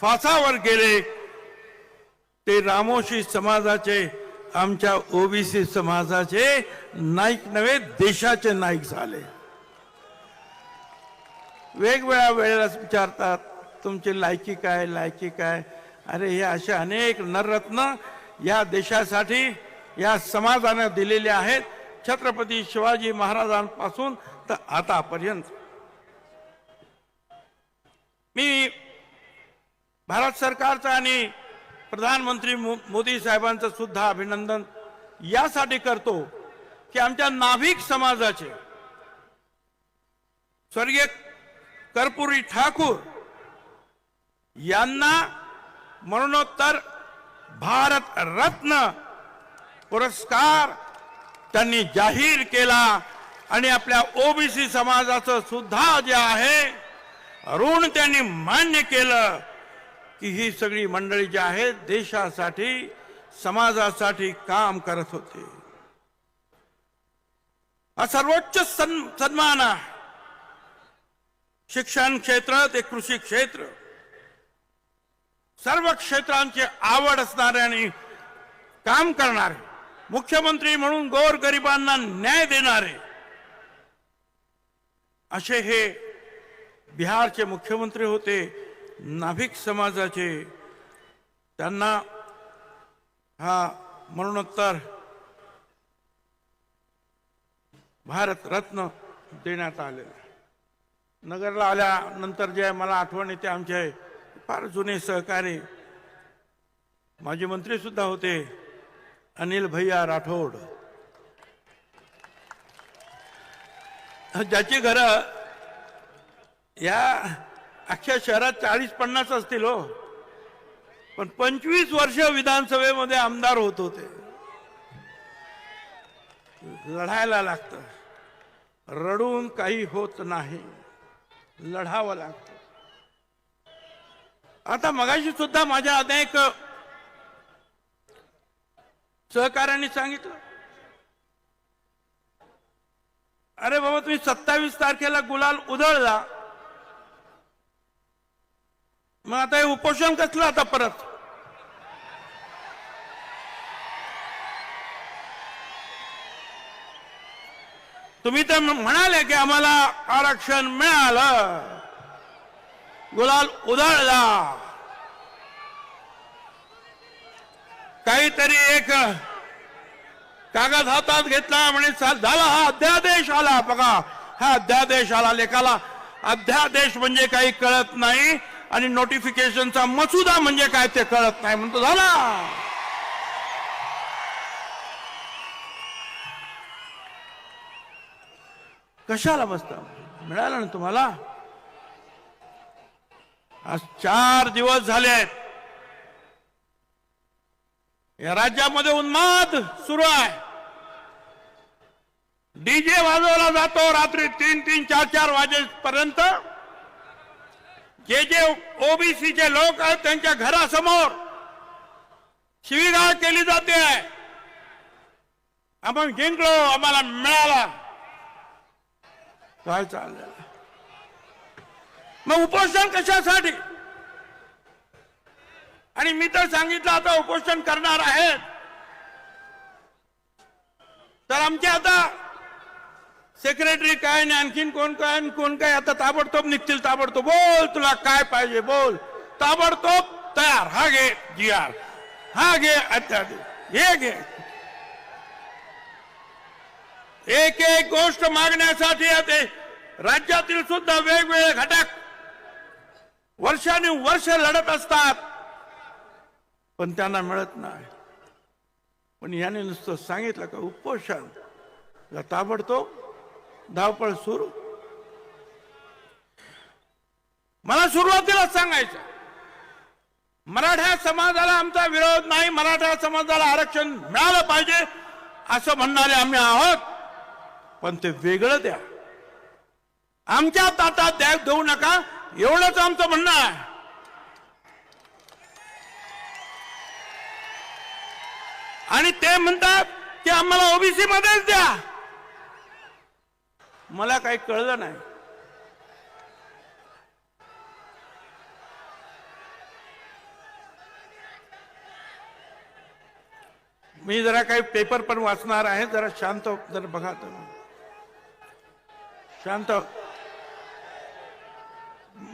फासावर गेले. ते रामोशी समाजाचे आमच्या ओबीसी समाजाचे नाईक नव्हे देशाचे नाईक झाले. वेगवेगळ्या वेळेला विचारतात तुमची लायकी काय लायकी काय? अरे हे असे अनेक नररत्न या देशासाठी या समाजाने दिलेले आहेत. छत्रपती शिवाजी महाराजांपासून तर आतापर्यंत. मी भारत सरकारचं आणि प्रधानमंत्री मो- मोदी साहेबांचं सुद्धा अभिनंदन यासाठी करतो की आमच्या नाभिक समाजाचे स्वर्गीय कर्पुरी ठाकूर यांना मरणोत्तर भारत रत्न पुरस्कार त्यांनी जाहीर केला आणि आपल्या ओबीसी समाजाचं सुद्धा जे आहे ऋण त्यांनी मान्य केलं. की ही सगळी मंडळी जी आहेत देशासाठी समाजासाठी काम करत होते. हा सर्वोच्च सन् सन्मान आहे. शिक्षण क्षेत्र ते कृषी क्षेत्र. सर्व क्षेत्रांची आवड असणारे आणि काम करणारे मुख्यमंत्री म्हणून गोर गरिबांना न्याय देणारे असे हे बिहारचे मुख्यमंत्री होते. नाभिक समाजाचे त्यांना हा मरणोत्तर भारत रत्न देण्यात आलेला नगरला आल्यानंतर जे मला आठवण येते आमचे फार जुने सहकारी माजी मंत्री सुद्धा होते अनिल भैया राठोड. ज्याची घर या अख्ख्या शहरात चाळीस पन्नास असतील हो. पण पंचवीस वर्ष विधानसभेमध्ये आमदार होत होते. लढायला लागतं. रडून काही होत नाही. लढावं लागतं. आता मगाशी सुद्धा माझ्या अनेक सहकार्याने सांगितलं. अरे बाबा तुम्ही सत्तावीस तारखेला गुलाल उधळला. मग आता हे उपोषण कसलं आता परत? तुम्ही तर म्हणाले की आम्हाला आरक्षण मिळालं. गुलाल उधळला. काहीतरी एक कागद हातात घेतला म्हणे झाला हा अध्यादेश आला. बघा हा अध्यादेश आला लेखाला. अध्यादेश म्हणजे काही कळत नाही. आणि नोटिफिकेशनचा मसुदा म्हणजे काय ते कळत नाही म्हणतो झाला. कशाला बसता मिळालं ना तुम्हाला? आज चार दिवस झाले आहेत. या राज्यामध्ये उन्माद सुरू आहे. डीजे वाजवला जातो रात्री तीन तीन चार चार वाजेपर्यंत. जे जे ओबीसीचे लोक आहेत त्यांच्या घरासमोर शिवीगाळ केली जाते. आपण जिंकलो आम्हाला मिळाला. काय चाललं मग उपोषण कशासाठी? आणि मी तर सांगितलं आता उपोषण करणार आहेत. तर आमचे आता सेक्रेटरी काय आणि आणखीन कोण काय आणि कोण काय? आता ताबडतोब निघतील ताबडतोब. बोल तुला काय पाहिजे बोल. ताबडतोब तयार. हा घे जी आर हा घे अत्यादेश हे घे. एक एक गोष्ट मागण्यासाठी येते राज्यातील सुद्धा वेगवेगळे घटक वर्षाने वर्ष लढत असतात पण त्यांना मिळत नाही. पण याने नुसतं सांगितलं का उपोषण. ताबडतोब धावपळ सुरू. मला सुरुवातीला सांगायचं मराठा समाजाला आमचा विरोध नाही मराठा समाजाला आरक्षण मिळालं पाहिजे असं म्हणणारे आम्ही आहोत. पण ते वेगळं द्या. आमच्या ताटात द्या देऊ नका एवढंच आमचं म्हणणं आहे. आणि ते म्हणतात की आम्हाला ओबीसी मध्येच द्या. मला काही कळलं नाही. मी जरा काही पेपर पण वाचणार आहे जरा शांत हो, जरा बघा तुम्ही शांत हो.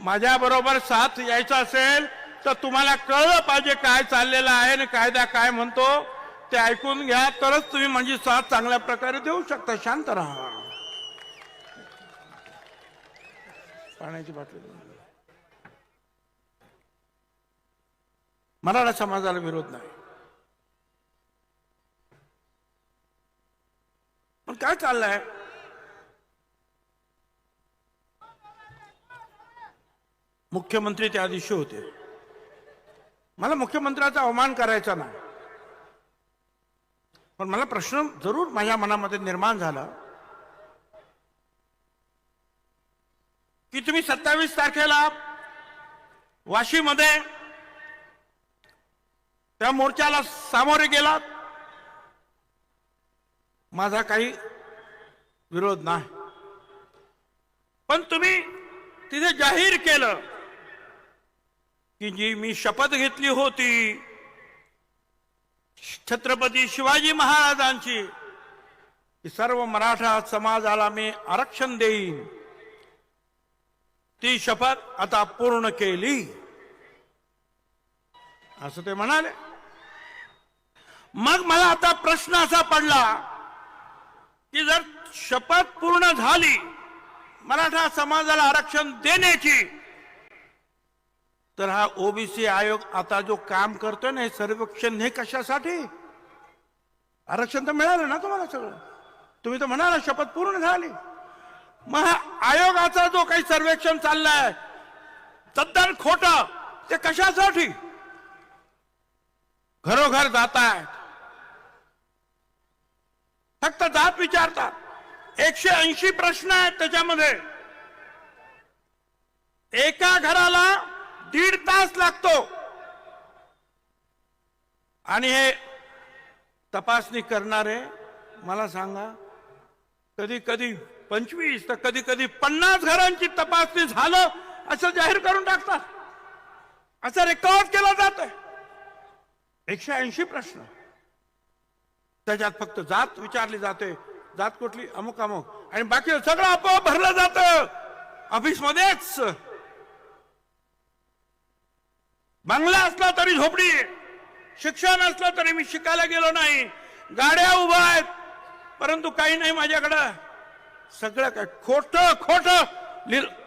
माझ्या बरोबर साथ यायचा असेल तर तुम्हाला कळलं पाहिजे काय चाललेलं आहे आणि कायदा काय म्हणतो. ते ऐकून घ्या तरच तुम्ही माझी साथ चांगल्या प्रकारे देऊ शकता. शांत राहा. पाण्याची बाटली मराठा समाजाला विरोध नाही. पण काय चाललंय? मुख्यमंत्री त्या दिवशी होते. मला मुख्यमंत्र्याचा अवमान करायचा नाही. पण मला प्रश्न जरूर माझ्या मनामध्ये निर्माण झाला. की तुम्ही सत्तावीस तारखेला वाशीमध्ये त्या मोर्चाला सामोरे गेलात? माझा काही विरोध नाही. पण तुम्ही तिथे जाहीर केलं की जी मी शपथ घेतली होती छत्रपती शिवाजी महाराजांची सर्व मराठा समाजाला मी आरक्षण देईन. ती शपथ आता पूर्ण केली. असं ते म्हणाले. मग मला आता प्रश्न असा पडला की जर शपथ पूर्ण झाली मराठा समाजाला आरक्षण देण्याची तर हा ओबीसी आयोग आता जो काम करतोय ना हे सर्वेक्षण हे कशासाठी? आरक्षण तर मिळालं ना तुम्हाला सगळं. तुम्ही तर म्हणाला शपथ पूर्ण झाली. मग आयोगाचा जो काही सर्वेक्षण चाललाय तद्दन खोट ते कशासाठी? घरोघर जात आहेत फक्त जात विचारतात. एकशे ऐंशी प्रश्न आहेत त्याच्यामध्ये. एका घराला दीड तास लागतो. आणि हे तपासणी करणारे मला सांगा कधी कधी पंचवीस तर कधी कधी पन्नास घरांची तपासणी झालं असं जाहीर करून टाकतात. असं रेकॉर्ड केलं जात एकशे ऐंशी प्रश्न. त्याच्यात फक्त जात विचारली जाते. जात कुठली? अमुक अमुक. आणि बाकी सगळं आपोआप भरलं जातं. ऑफिस मध्येच बंगला असला तरी झोपडी. शिक्षण असलं तरी मी शिकायला गेलो नाही. गाड्या उभ्या आहेत. परंतु काही नाही माझ्याकडं. सगळं काय खोट खोट.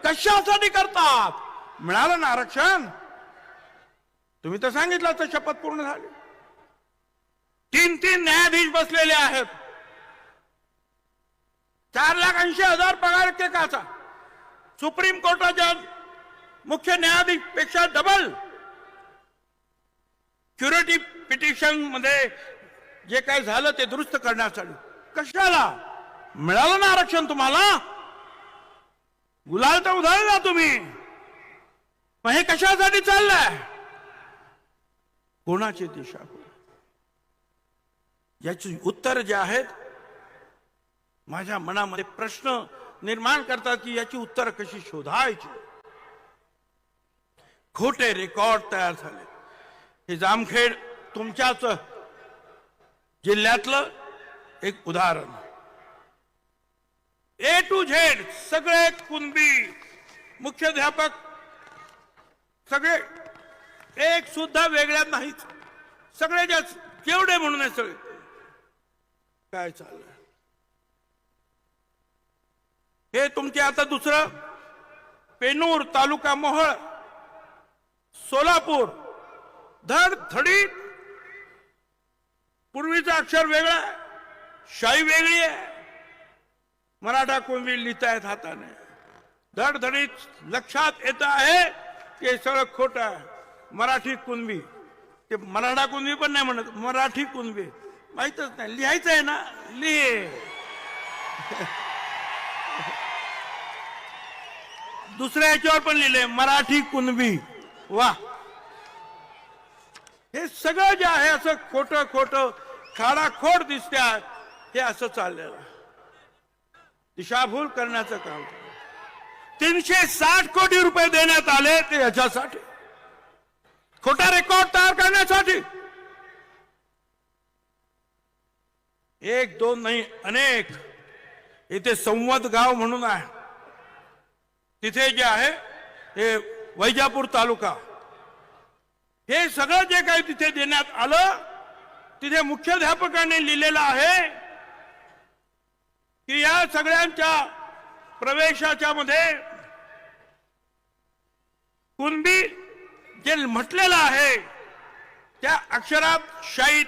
कशासाठी करतात? मिळालं ना आरक्षण? तुम्ही तर सांगितलं तर शपथ पूर्ण झाली. तीन तीन न्यायाधीश बसलेले आहेत. चार लाख ऐंशी हजार पगार एकेकाचा. सुप्रीम कोर्टाच्या मुख्य न्यायाधीशपेक्षा डबल क्युरिटी पिटिशनमध्ये जे काय झालं ते दुरुस्त करण्यासाठी. कशाला? मिळालं ना आरक्षण तुम्हाला? गुलाल तर उधळला तुम्ही. मग हे कशासाठी चाललंय? कोणाची दिशा? याची उत्तर जे आहेत माझ्या मनामध्ये प्रश्न निर्माण करतात की याची उत्तर कशी शोधायची? खोटे रेकॉर्ड तयार झाले. हे जामखेड तुमच्याच जिल्ह्यातलं एक उदाहरण. ए टू झेड सगळे कुणबी मुख्याध्यापक सगळे एक सुद्धा वेगळ्या नाहीत. सगळे जास्त केवढे म्हणून आहे सगळे? काय चाललंय? हे तुमचे आता दुसरं पेनूर तालुका मोहळ सोलापूर धड थडी पूर्वीचं अक्षर वेगळं आहे शाही वेगळी आहे. मराठा कुणबी लिहितायत हाताने. धडधडीत लक्षात येत आहे की हे सगळं खोट आहे. मराठी कुणबी ते मराठा कुणबी पण नाही म्हणत मराठी कुणबी माहितच नाही. लिहायचं आहे ना? लिहे. दुसऱ्या याच्यावर पण लिहिले मराठी कुणबी वा. हे सगळं जे आहे असं खोट खोट खाडाखोड दिसते हे असं चाललेलं दिशाभूल करण्याचं काम. तीनशे साठ कोटी रुपये देण्यात आले ते याच्यासाठी. खोटा रेकॉर्ड तयार करण्यासाठी. एक दोन नाही अनेक. इथे संवत गाव म्हणून आहे. तिथे जे आहे हे वैजापूर तालुका. हे सगळं जे काही तिथे देण्यात आलं तिथे मुख्याध्यापकाने लिहिलेलं आहे की या सगळ्यांच्या प्रवेशाच्या मध्ये कुणबी जे म्हटलेलं आहे त्या अक्षरात शाहीत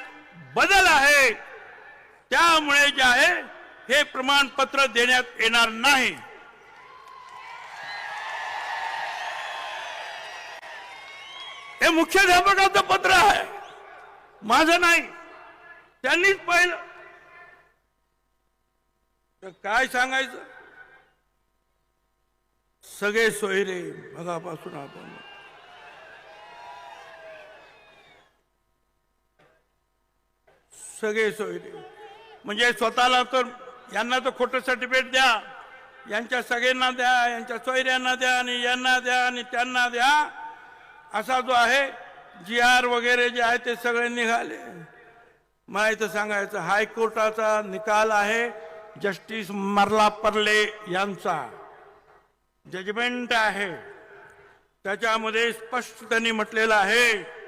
बदल आहे. त्यामुळे जे आहे हे प्रमाणपत्र देण्यात येणार नाही. हे मुख्याध्यापकाचं पत्र आहे. माझं नाही. त्यांनीच पहिलं तर काय सांगायचं? सगळे सोयरे बघापासून आपण सगळे सोयरे. म्हणजे स्वतःला तर यांना तर खोटं सर्टिफिकेट द्या. यांच्या सगळ्यांना द्या यांच्या सोयऱ्यांना द्या आणि यांना द्या आणि त्यांना द्या. असा जो आहे जी आर वगैरे जे आहे ते सगळे निघाले. मला इथं सांगायचं हायकोर्टाचा निकाल आहे. जस्टिस मरला परले यांचा जजमेंट आहे. त्याच्यामध्ये स्पष्ट त्यांनी म्हटलेलं आहे